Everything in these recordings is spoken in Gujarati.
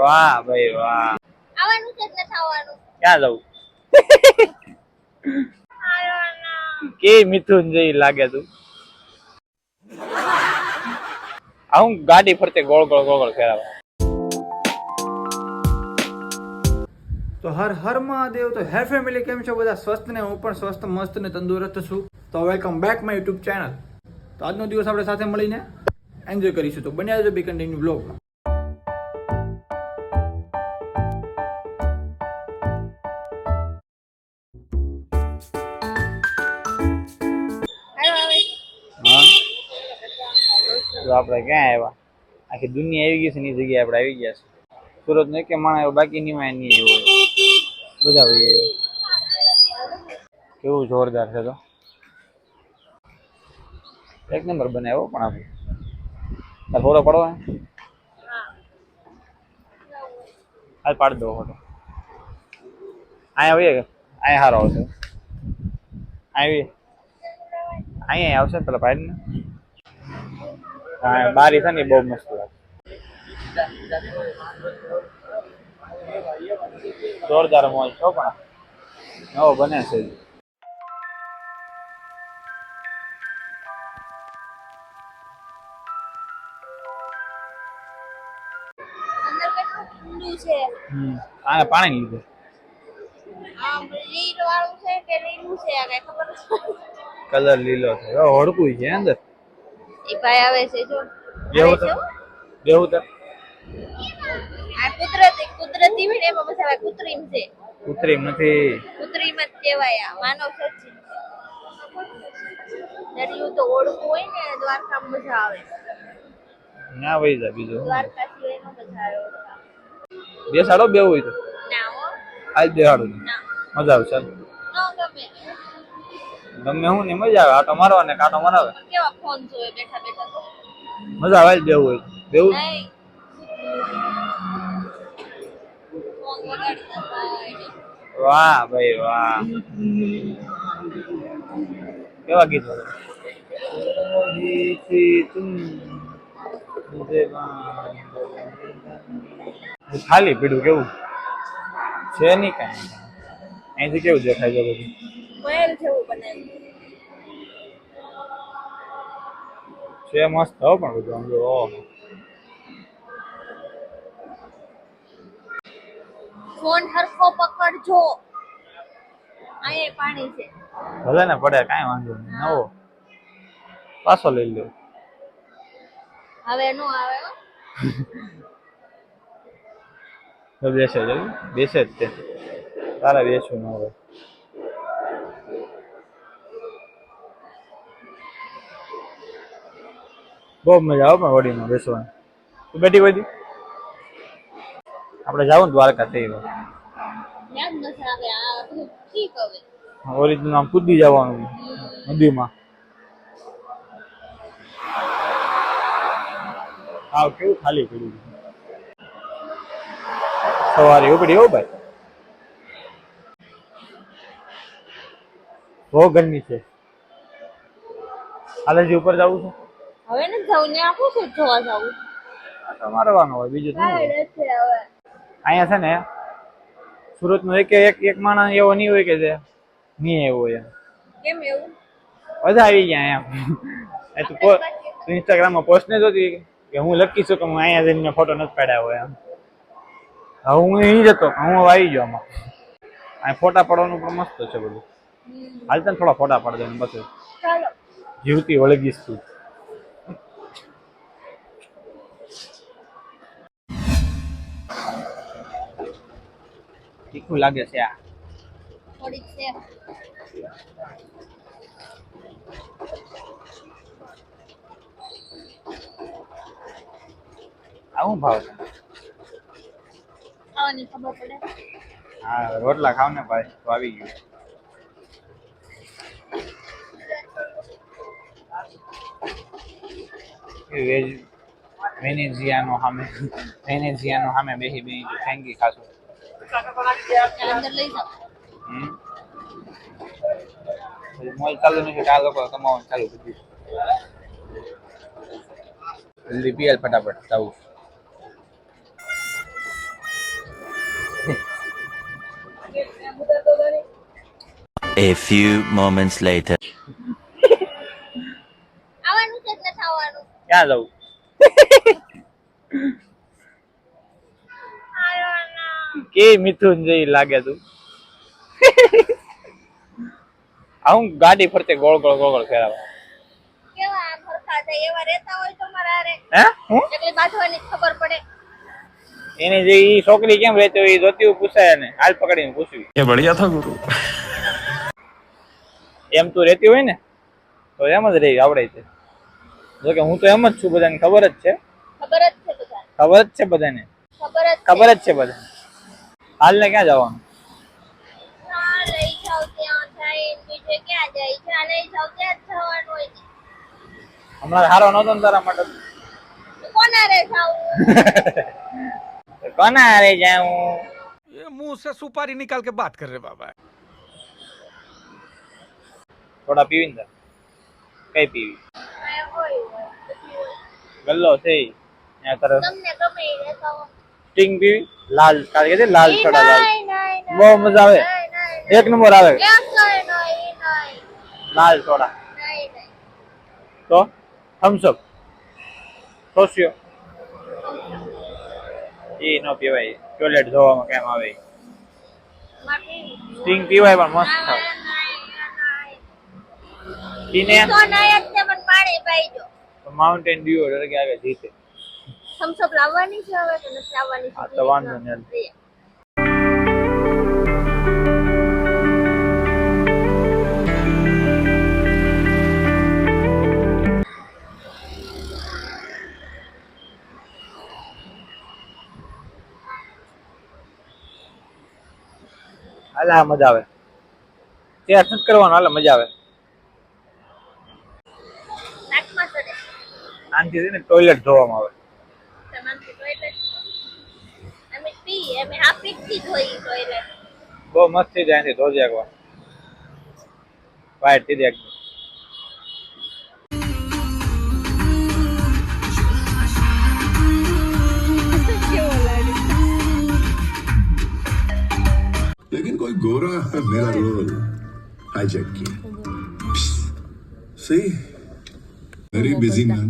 વાહ ભાઈ વાહ. આવવાનું છે કે થવાનું ક્યાં જવું? કે મિથુન જેવી લાગે તું? હું ગાડી ફરતે ગોળ ગોળ ગોળ ગોળ ફેરવા. તો હર હર મહાદેવ તો હે ફેમિલી કેમ છો બધા? સ્વસ્થ ને હું પણ સ્વસ્થ મસ્ત ને તંદુરસ્ત છું. તો welcome back my YouTube channel તો આજનો દિવસ આપણે સાથે મળીને એન્જોય કરીશું. તો બન્યા રહેજો બી કન્ટિન્યુ બ્લોગમાં આપણે ક્યાં આવ્યા? આખી દુનિયા આવી ગઈ છે ની જગ્યાએ આપણે આવી ગયા છે. સુરત નો કે માણસ બાકી નહીં માં નહીં આવ્યો બધા આવ્યો. કેવું જોરદાર છે તો? એક નંબર બનાવ્યો પણ આપણે. તાર ફોટો પડો હે. હાલ પાડી દો ફોટો. અહીંયા આવીએ અહીંયા સારો આવશે. આવી અહીંયા આવશે પેલા ભાઈ ને બારી છે ને બહુ મસ્ત લાગે. જોરદાર મોલ છો પણ. નવો બને છે આને પાણી લીધે. આમ લીલ વાળું છે કે લીલું છે આ કઈ ખબર નથી. કલર લીલો છે. હવે છે અંદર. એ ભાઈ આવે છે જો. બેહું આવે તો. છે તો. આ કુદરતી કુદરતી હોય ને એમાં હવે કૃત્રિમ છે. કૃત્રિમ નથી. કૃત્રિમ જ કહેવાય આ માનવ સર્જિત દરિયું તો ઓળખું હોય ને દ્વારકામાં મજા આવે. ના ભાઈ જા બીજું. દ્વારકા સિવાય મજા આવે. બેસાડો બે હોય તો. આજ બેસાડો મજા આવશે ચાલ. ન ગમે. હું ને મજા આવે. આટો મારવા ને કાંટો મરાવે. કેવા ફોન જોવે બેઠા બેઠા તો? મજા આવે બેવું? હોય તો. બેવું વાહ ભાઈ વાહ. કેવા ગીતો ખાલી પીડું કેવું? છે નહીં કાંઈ અહીંથી કેવું દેખાય છે બધું? મહેલ જેવું બનાવ્યું છે મસ્ત હો પણ બધું આમ જો. ફોન હરખો પકડજો. અહીંયા પાણી છે. ભલે ને પડે કાંઈ વાંધો નહીં. નવો. પાછો લઈ લ્યો. હવે નો આવે બેસે જ. બેસે જ તે. તારા બેસવું ન હોય. બહુ મજા આવે પણ વડીમાં બેસવાની. તું બેઠી કોઈ દી આપણે જાવું ને દ્વારકા થઈ ગયો ઓરિજિનલ આમ કૂદી જવાનું નદીમાં. આવ કેવું ખાલી પડ્યું. સવારે ઉપડી હો ભાઈ. બહુ ગરમી છે. હાલેજી ઉપર જવું છે? હવે ને જવું ને આપું છે જોવા જવું. મારવાનું હોય બીજું શું અહીંયા છે ને સુરત નો એક એક એક માણસ એવો નહીં હોય કે જે નહીં એવો હોય એમ. કેમ એવું? બધા આવી ગયા એમ. એ તું ઇન્સ્ટાગ્રામમાં પોસ્ટ ને જોતી કે હું લખી છું કે હું અહીંયા જઈને ફોટો નથી પાડ્યા હોય એમ. હવે હું અહીં જતો હું હવે આવી ગયો આમાં. અહીં ફોટા પાડવાનું પણ મસ્ત છે બધું. હાલ તને થોડા ફોટા પાડજો દે બસ. ચાલો. જીવતી વળગીશ તું તીખું લાગે છે આ. થોડીક છે. આવું ભાવ છે. ખાવાની ખબર પડે. હા રોટલા ખાવ ને ભાઈ તો આવી ગયું. વેજ વેનેઝિયાનો સામે વેનેઝિયાનો સામે બેસી બેહી જો ફેંગી ખાશું. અંદર લઈ જાઓ હમ? મોલ ચાલુ નથી આ લોકો કમાવાનું ચાલુ કરી દીધું. જલ્દી પીએલ ફટાફટ જવું A few moments later. આવવાનું છે એટલે થવાનું ક્યાં જવું કે મિથુન જેવી લાગે તું. હું ગાડી ફરતે ગોળ ગોળ ગોળ ગોળ ફેરાવા. કેવા એને જે છોકરી કેમ રહેતી હોય એ જોતી પૂછાય ને હાલ પકડીને પૂછવી. એ બઢિયા થા ગુરુ. એમ તું રહેતી હોય ને તો એમ જ રહી આવડે છે જો કે હું તો એમ જ છું બધાને ખબર જ છે ખબર જ છે બધા ખબર જ છે બધાને ખબર જ છે. ખબર જ છે બધાને હાલને ક્યાં જવાનું ના લઈ જાવ ત્યાં જાય બીજે ક્યાં જાય જ્યાં લઈ જાવ ત્યાં જ જવાનું હોય છે. હમણાં સારો નહોતો ને તારા માટે તો કોના રે જાવું તો કોના હારે જાઉં ये मुंह से सुपारी निकाल के बात कर रहे बाबा થોડા પીવી ને કઈ પીવી. ગલ્લો છે ત્યાં હો. સ્ટિંગ પીવી લાલ કારણ કે લાલ થોડા લાલ. બહુ મજા આવે. એક નંબર આવે. લાલ નહીં. તો થમ્સઅપ સોસ્યો એ ન પીવાય ટોયલેટ ધોવામાં કેમ આવે સ્ટિંગ પીવાય પણ મસ્ત થાય. પીને તે પાણી પાઈ દો. માઉન્ટેન ડ્યુ કે આવે જીતે. થમ્સઅપ લાવવાની છે હવે કે નથી લાવવાની હા, તો વાંધો નહીં. હાલા. મજા આવે. ત્યાં નથી કરવાનું હાલા મજા આવે. શાંતિથી ને ટોયલેટ ધોવામાં આવે તમારથી toilet અમે પીએ અમે આ પીઠથી ધોઈ toilet. બહુ મસ્ત થઈ જાય અહીંથી ધોજી એકવાર વાઈટ થઈ જાય એકદમ. लेकिन कोई गोरा है मेरा रोल हाईजैक किया सही वेरी बिजी मैन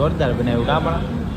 જોરદાર બનાવ્યું. કાં પણ